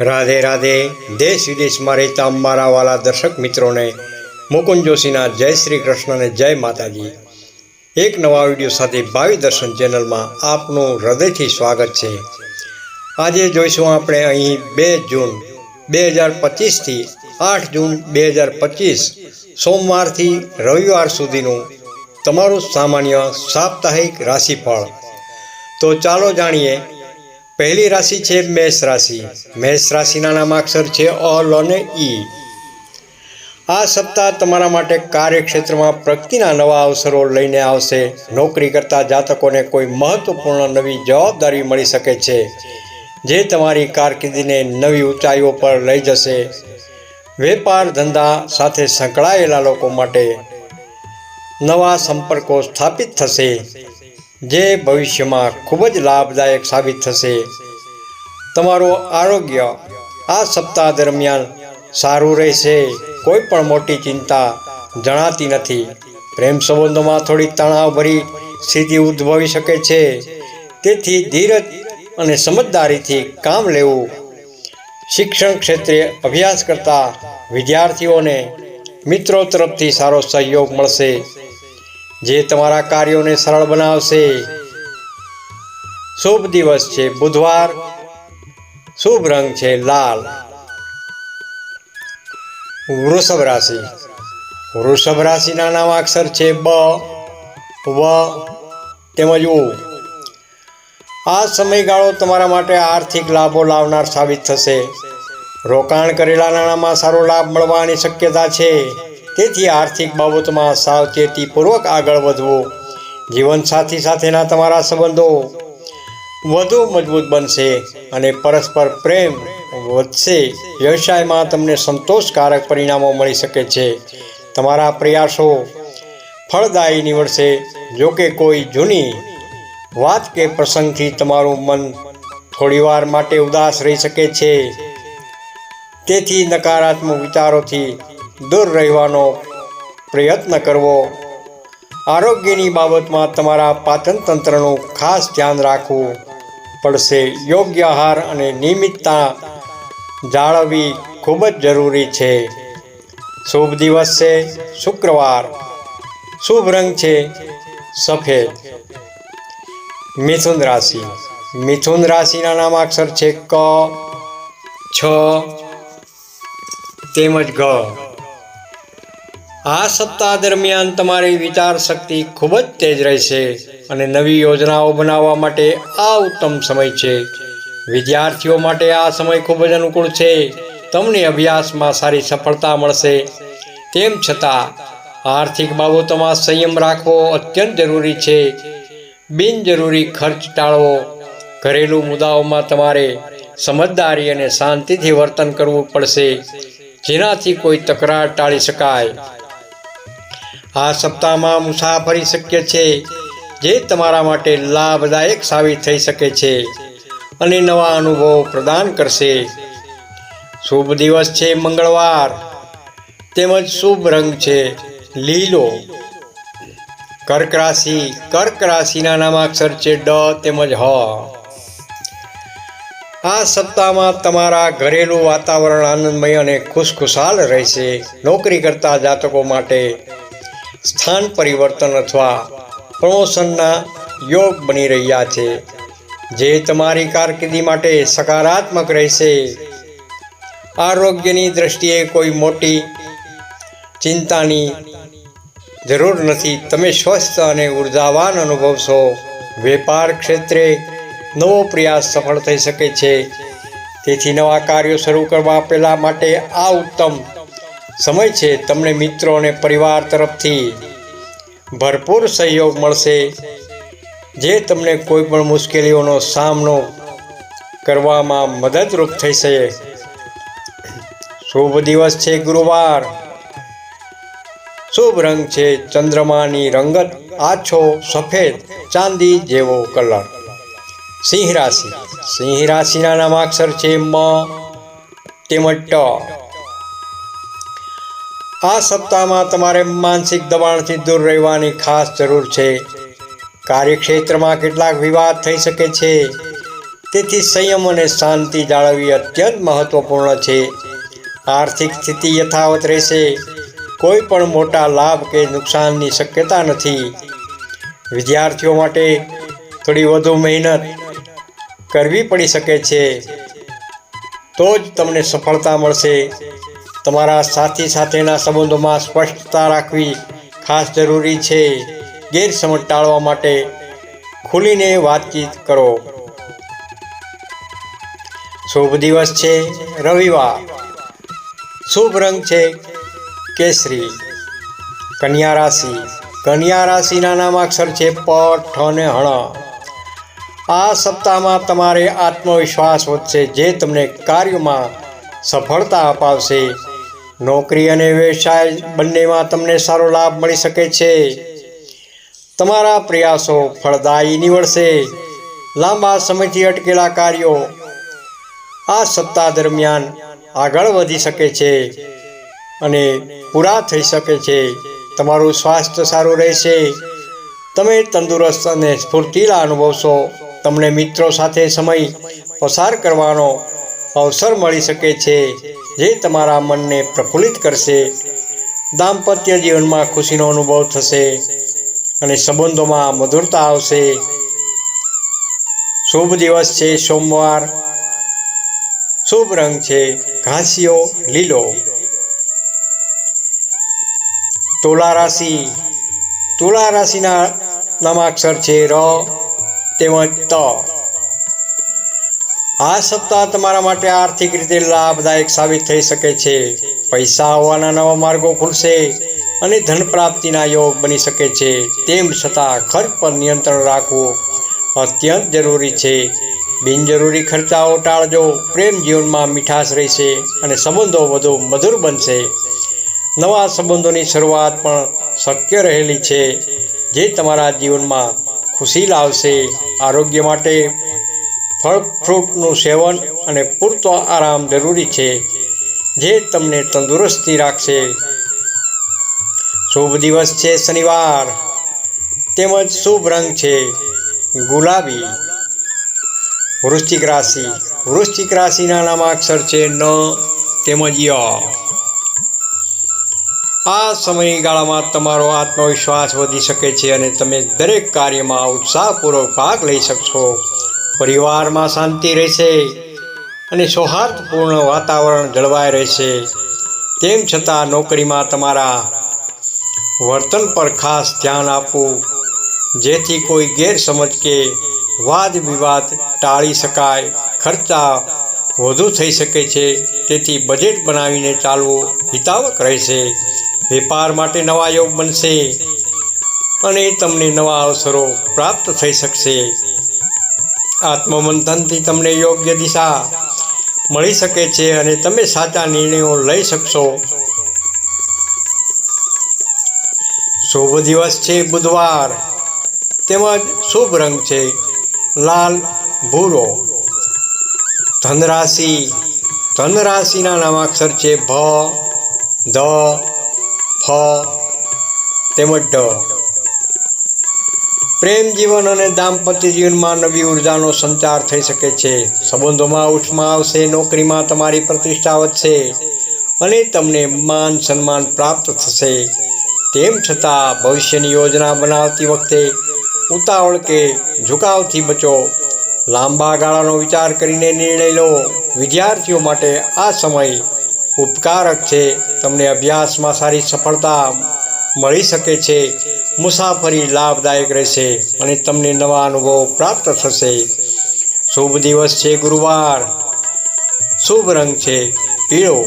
રાધે રાધે, દેશ વિદેશમાં રહેતા અમારા વાલા દર્શક મિત્રોને, મુકુંદ જોશીના જય શ્રી કૃષ્ણ અને જય માતાજી. એક નવા વીડિયો સાથે ભાવિ દર્શન ચેનલમાં આપનું હૃદયથી સ્વાગત છે. આજે જોઈશું આપણે અહીં બે જૂન બે હજાર પચીસથી આઠ જૂન બે હજાર પચીસ, સોમવારથી રવિવાર સુધીનું તમારું સામાન્ય સાપ્તાહિક રાશિફળ. તો ચાલો જાણીએ પહેલી રાશિ છે મેષ રાશિ. મેષ રાશિના નામાક્ષર છે અલ અને ઈ આ સપ્તાહ તમારા માટે કાર્યક્ષેત્રમાં પ્રગતિના નવા અવસરો લઈને આવશે. નોકરી કરતા જાતકોને કોઈ મહત્વપૂર્ણ નવી જવાબદારી મળી શકે છે, જે તમારી કારકિર્દીને નવી ઊંચાઈઓ પર લઈ જશે. વેપાર ધંધા સાથે સંકળાયેલા લોકો માટે નવા સંપર્કો સ્થાપિત થશે. જે ભવિષ્યમાં ખૂબ જ લાભદાયક સાબિત થશે. તમારું આરોગ્ય આ સપ્તાહ દરમિયાન સારું રહેશે. કોઈ પણ મોટી ચિંતા જણાતી નથી. પ્રેમ સંબંધોમાં થોડી તણાવભરી સ્થિતિ ઉદ્ભવી શકે છે. તેથી ધીરજ અને સમજદારીથી કામ લેવું. શિક્ષણ ક્ષેત્રે અભ્યાસ કરતા વિદ્યાર્થીઓને મિત્રો તરફથી સારો સહયોગ મળશે. જે તમારા કાર્યોને સરળ બનાવશે. શુભ દિવસ છે, બુધવાર. શુભ રંગ છે, લાલ. વૃષભ રાશિ. વૃષભ રાશિના નામ અક્ષર છે, બ. વ. તેમજ ઉ. આ સમયગાળો તમારા માટે આર્થિક લાભો લાવનાર સાબિત થશે. રોકાણ કરેલા નાણાંમાં સારો લાભ મળવાની શક્યતા છે. તેથી આર્થિક બાબતમાં સાવચેતીપૂર્વક આગળ વધવું, જીવનસાથી સાથેના તમારા સંબંધો વધુ મજબૂત બનશે અને પરસ્પર પ્રેમ વધશે. વ્યવસાયમાં તમને સંતોષકારક પરિણામો મળી શકે છે. તમારા પ્રયાસો ફળદાયી નીવડશે. જો કે કોઈ જૂની વાત કે પ્રસંગથી તમારું મન થોડીવાર માટે ઉદાસ રહી શકે છે. તેથી નકારાત્મક વિચારોથી દૂર રહેવાનો પ્રયત્ન કરવો. આરોગ્યની બાબતમાં તમારા પાચન તંત્રનું ખાસ ધ્યાન રાખવું પડશે. યોગ્ય આહાર અને નિયમિતતા જાળવવી ખૂબ જ જરૂરી છે. શુભ દિવસ છે. શુક્રવાર. શુભ રંગ છે. સફેદ. મિથુન રાશિ. મિથુન રાશિના નામાક્ષર છે ક, છ, તેમજ ગ આ સપ્તાહ દરમિયાન તમારી વિચાર શક્તિ ખૂબ જ તેજ રહેશે અને નવી યોજનાઓ બનાવવા માટે આ ઉત્તમ સમય છે. વિદ્યાર્થીઓ માટે આ સમય ખૂબ જ અનુકૂળ છે. તમને અભ્યાસમાં સારી સફળતા મળશે. તેમ છતાં, આર્થિક બાબતોમાં સંયમ રાખવો અત્યંત જરૂરી છે. બિનજરૂરી ખર્ચ ટાળવો. ઘરેલું મુદ્દાઓમાં તમારે સમજદારી અને શાંતિથી વર્તન કરવું પડશે. જેનાથી કોઈ તકરાર ટાળી શકાય. આ સપ્તાહમાં મુસાફરી શક્ય છે જે તમારા માટે લાભદાયક સાબિત થઈ શકે છે અને નવા અનુભવો પ્રદાન કરશે. શુભ દિવસ છે મંગળવાર, તેમજ શુભ રંગ છે લીલો. કર્ક રાશિ, કર્ક રાશિના નામાક્ષર છે ડ તેમજ હ. આ સપ્તાહમાં તમારા ઘરેલું વાતાવરણ આનંદમય અને ખુશખુશાલ રહેશે. નોકરી કરતા જાતકો માટે સ્થાન પરિવર્તન અથવા પ્રમોશનના યોગ બની રહ્યા છે. જે તમારી કારકિર્દી માટે સકારાત્મક રહેશે. આરોગ્યની દ્રષ્ટિએ કોઈ મોટી ચિંતાની જરૂર નથી. તમે સ્વસ્થ અને ઉર્જાવાન અનુભવશો. વેપાર ક્ષેત્રે નવો પ્રયાસ સફળ થઈ શકે છે. તેથી નવા કાર્યો શરૂ કરવા પહેલાં માટે આ ઉત્તમ સમય છે, તમને મિત્રો અને પરિવાર તરફથી ભરપૂર સહયોગ મળશે. જે તમને કોઈ પણ મુશ્કેલીઓનો સામનો કરવામાં મદદરૂપ થશે શુભ દિવસ છે, ગુરુવાર. શુભ રંગ છે, ચંદ્રમાની રંગત. આછો સફેદ, ચાંદી જેવો કલર. સિંહ રાશિ. સિંહ રાશિના નામાક્ષર છે, મ. તેમજ ટ. આ સપ્તાહમાં તમારે માનસિક દબાણથી દૂર રહેવાની ખાસ જરૂર છે. કાર્યક્ષેત્રમાં કેટલાક વિવાદ થઈ શકે છે. તેથી સંયમ અને શાંતિ જાળવવી અત્યંત મહત્વપૂર્ણ છે. આર્થિક સ્થિતિ યથાવત રહેશે. કોઈ પણ મોટા લાભ કે નુકસાનની શક્યતા નથી. વિદ્યાર્થીઓ માટે થોડી વધુ મહેનત કરવી પડી શકે છે. તો જ તમને સફળતા મળશે. તમારા સાથી સાથેના સંબંધોમાં સ્પષ્ટતા રાખવી ખાસ જરૂરી છે. ગેરસમજ ટાળવા માટે ખુલીને વાતચીત કરો. શુભ દિવસ છે. રવિવાર. શુભ રંગ છે કેસરી. કન્યા રાશિ. કન્યા રાશિના નામાક્ષર છે પ ઠ અને હણ. આ સપ્તાહમાં તમારે આત્મવિશ્વાસ વધશે, જે તમને કાર્યમાં સફળતા અપાવશે. નોકરી અને વ્યવસાય બંનેમાં તમને સારો લાભ મળી શકે છે. તમારા પ્રયાસો ફળદાયી નીવડશે. લાંબા સમયથી અટકેલા કાર્યો આ સપ્તાહ દરમિયાન આગળ વધી શકે છે અને પૂરા થઈ શકે છે. તમારું સ્વાસ્થ્ય સારું રહેશે. તમે તંદુરસ્ત અને સ્ફૂર્તિલા અનુભવશો. તમને મિત્રો સાથે સમય પસાર કરવાનો અવસર મળી શકે છે. જે તમારા મનને પ્રફુલ્લિત કરશે, દાંપત્ય જીવનમાં ખુશીનો અનુભવ થશે અને સંબંધોમાં મધુરતા આવશે. શુભ દિવસ છે, સોમવાર. શુભ રંગ છે ઘાસિયો લીલો. તુલા રાશિ. તુલા રાશિના નામાક્ષર છે ર, તેમજ ત. આ સપ્તાહ તમારા માટે આર્થિક રીતે લાભદાયક સાબિત થઈ શકે છે. પૈસા આવવાના નવા માર્ગો ખુલશે અને ધન પ્રાપ્તિના યોગ બની શકે છે. તેમ છતાં ખર્ચ પર નિયંત્રણ રાખવું અત્યંત જરૂરી છે. બિનજરૂરી ખર્ચાઓ ટાળજો. પ્રેમ જીવનમાં મીઠાશ રહેશે અને સંબંધો વધુ મધુર બનશે. નવા સંબંધોની શરૂઆત પણ શક્ય રહેલી છે. જે તમારા જીવનમાં ખુશી લાવશે. આરોગ્ય માટે ફળ ફ્રૂટનું સેવન અને પૂરતો આરામ જરૂરી છે, જે તમને તંદુરસ્તી રાખશે. શુભ દિવસ છે શનિવાર, તેમજ શુભ રંગ છે ગુલાબી. વૃશ્ચિક રાશિ, વૃશ્ચિક રાશિના નામાક્ષર છે ન, તેમજ ય. આ સમયગાળામાં તમારો આત્મવિશ્વાસ વધી શકે છે અને તમે દરેક કાર્યમાં ઉત્સાહપૂર્વક ભાગ લઈ શકશો. પરિવારમાં શાંતિ રહેશે અને સૌહાર્દપૂર્ણ વાતાવરણ જળવાઈ રહેશે. તેમ છતાં નોકરીમાં તમારા વર્તન પર ખાસ ધ્યાન આપવું, જેથી કોઈ ગેરસમજ કે વાદ વિવાદ ટાળી શકાય, ખર્ચા વધુ થઈ શકે છે. તેથી બજેટ બનાવીને ચાલવું હિતાવક રહેશે. વેપાર માટે નવા યોગ બનશે અને તમને નવા અવસરો પ્રાપ્ત થઈ શકશે. આત્મમંથનથી તમને યોગ્ય દિશા મળી શકે છે અને તમે સાચા નિર્ણયો લઈ શકશો. શુભ દિવસ છે બુધવાર. તેમજ શુભ રંગ છે લાલ ભૂરો. ધનરાશિ. ધનરાશિના નામાક્ષર છે ભ ધ ફ, તેમજ ઢ પ્રેમ જીવન અને દાંપત્ય જીવનમાં નવી ઉર્જાનો સંચાર થઈ શકે છે. સંબંધોમાં ઉષ્મા આવશે, નોકરીમાં તમારી પ્રતિષ્ઠા વધશે અને તમને માન સન્માન પ્રાપ્ત થશે. તેમ છતાં ભવિષ્યની યોજના બનાવતી વખતે ઉતાવળ કે ઝુકાવથી બચો. લાંબા ગાળાનો વિચાર કરીને નિર્ણય લો. વિદ્યાર્થીઓ માટે આ સમય ઉપકારક છે. તમને અભ્યાસમાં સારી સફળતા મળી શકે છે. મુસાફરી લાભદાયક રહેશે અને તમને નવા અનુભવ પ્રાપ્ત થશે. શુભ દિવસ છે ગુરુવાર. શુભ રંગ છે પીળો.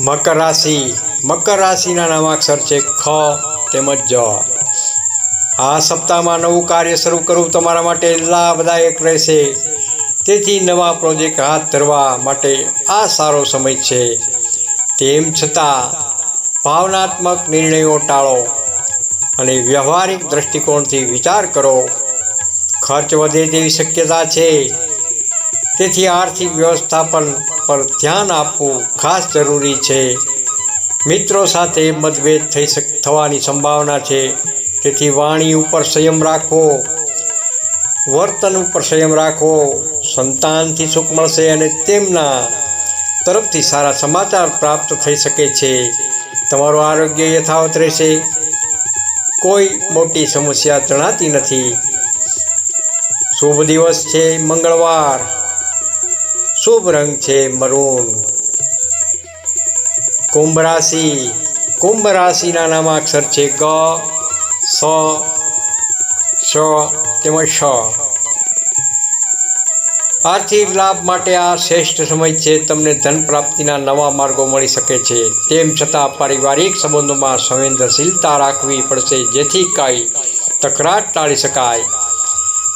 મકર રાશિ. મકર રાશિના નામાક્ષર છે ખ તેમજ જ. આ સપ્તાહમાં નવું કાર્ય શરૂ કરવું તમારા માટે લાભદાયક રહેશે. તેથી નવા પ્રોજેક્ટ હાથ ધરવા માટે આ સારો સમય છે. તેમ છતાં ભાવનાત્મક નિર્ણયો ટાળો અને વ્યવહારિક દૃષ્ટિકોણથી વિચાર કરો. ખર્ચ વધે તેવી શક્યતા છે. તેથી આર્થિક વ્યવસ્થાપન પર ધ્યાન આપવું ખાસ જરૂરી છે. મિત્રો સાથે મતભેદ થઈ થવાની સંભાવના છે. તેથી વાણી ઉપર સંયમ રાખવો, વર્તન ઉપર સંયમ રાખવો, સંતાનથી સુખ મળશે અને તેમના તરફથી સારા સમાચાર પ્રાપ્ત થઈ શકે છે. તમારું આરોગ્ય યથાવત રહેશે. કોઈ મોટી સમસ્યા જણાતી નથી. શુભ દિવસ છે મંગળવાર. શુભ રંગ છે મરૂન. કુંભ રાશિ. કુંભ રાશિના નામાક્ષર છે ગ, સ શ તેમજ શ આર્થિક લાભ માટે આ શ્રેષ્ઠ સમય છે. તમને ધન પ્રાપ્તિના નવા માર્ગો મળી શકે છે. તેમ છતાં પારિવારિક સંબંધોમાં સંવેદનશીલતા રાખવી પડશે. જેથી કાંઈ તકરાર ટાળી શકાય.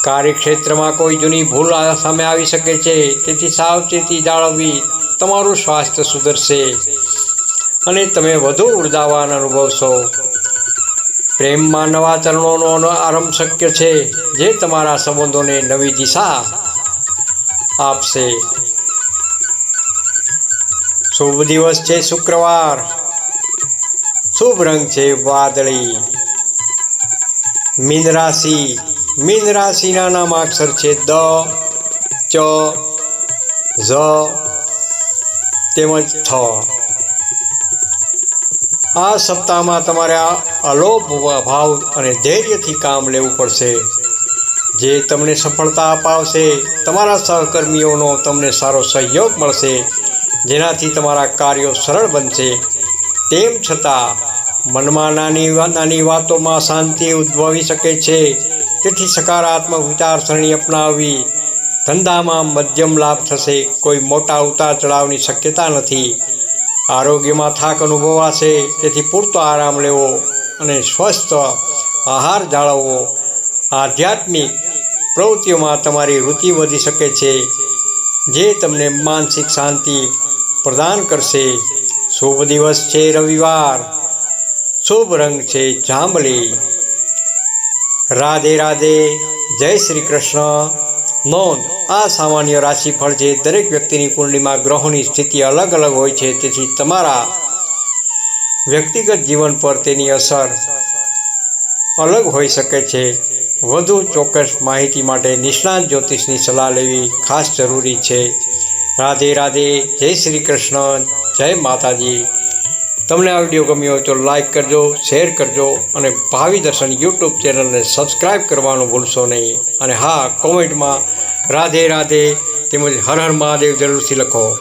કાર્યક્ષેત્રમાં કોઈ જૂની ભૂલ સામે આવી શકે છે. તેથી સાવચેતી જાળવવી તમારું સ્વાસ્થ્ય સુધરશે અને તમે વધુ ઉર્જાવાન અનુભવશો. પ્રેમમાં નવા ચરણોનો આરંભ શક્ય છે. જે તમારા સંબંધોને નવી દિશા આપશે. શુભ દિવસ છે શુક્રવાર. શુભ રંગ છે વાદળી. મીન રાશિ. મીન રાશિના નામ અક્ષર છે દ, ચ, ઝ, તેમજ થ આ સપ્તાહમાં તમારે આ અલોપ ભાવ અને ધૈર્યથી કામ લેવું પડશે. જે તમને સફળતા અપાવશે, તમારા સહકર્મીઓનો તમને સારો સહયોગ મળશે, જેનાથી તમારા કાર્યો સરળ બનશે. તેમ છતાં, મનમાં નાની નાની વાતોમાં શાંતિ ઉદ્ભવી શકે છે. તેથી સકારાત્મક વિચારસરણી અપનાવવી, ધંધામાં મધ્યમ લાભ થશે. કોઈ મોટા ઉતાર ચઢાવની શક્યતા નથી. આરોગ્યમાં થાક અનુભવાશે. તેથી પૂરતો આરામ લેવો અને સ્વસ્થ આહાર જાળવવો આધ્યાત્મિક પ્રવૃત્તિઓમાં તમારી રુચિ વધી શકે છે, જે તમને માનસિક શાંતિ પ્રદાન કરશે. શુભ દિવસ છે રવિવાર, શુભ રંગ છે જાંબલી. રાધે રાધે, જય શ્રી કૃષ્ણ. નોંધ, આ સામાન્ય રાશિફળ છે દરેક વ્યક્તિની કુંડલીમાં ગ્રહોની સ્થિતિ અલગ અલગ હોય છે, તેથી તમારા વ્યક્તિગત જીવન પર તેની અસર અલગ હોઈ શકે છે. વધુ ચોક્કસ માહિતી માટે નિષ્ણાત જ્યોતિષની સલાહ લેવી ખાસ જરૂરી છે. રાધે રાધે, જય શ્રી કૃષ્ણ, જય માતાજી. તમને આ વીડિયો ગમ્યો હોય તો લાઈક કરજો શેર કરજો અને ભાવિ દર્શન યુટ્યુબ ચેનલને સબસ્ક્રાઈબ કરવાનું ભૂલશો નહીં. અને હા કોમેન્ટમાં રાધે રાધે તેમજ હર હર મહાદેવ જરૂરથી લખો.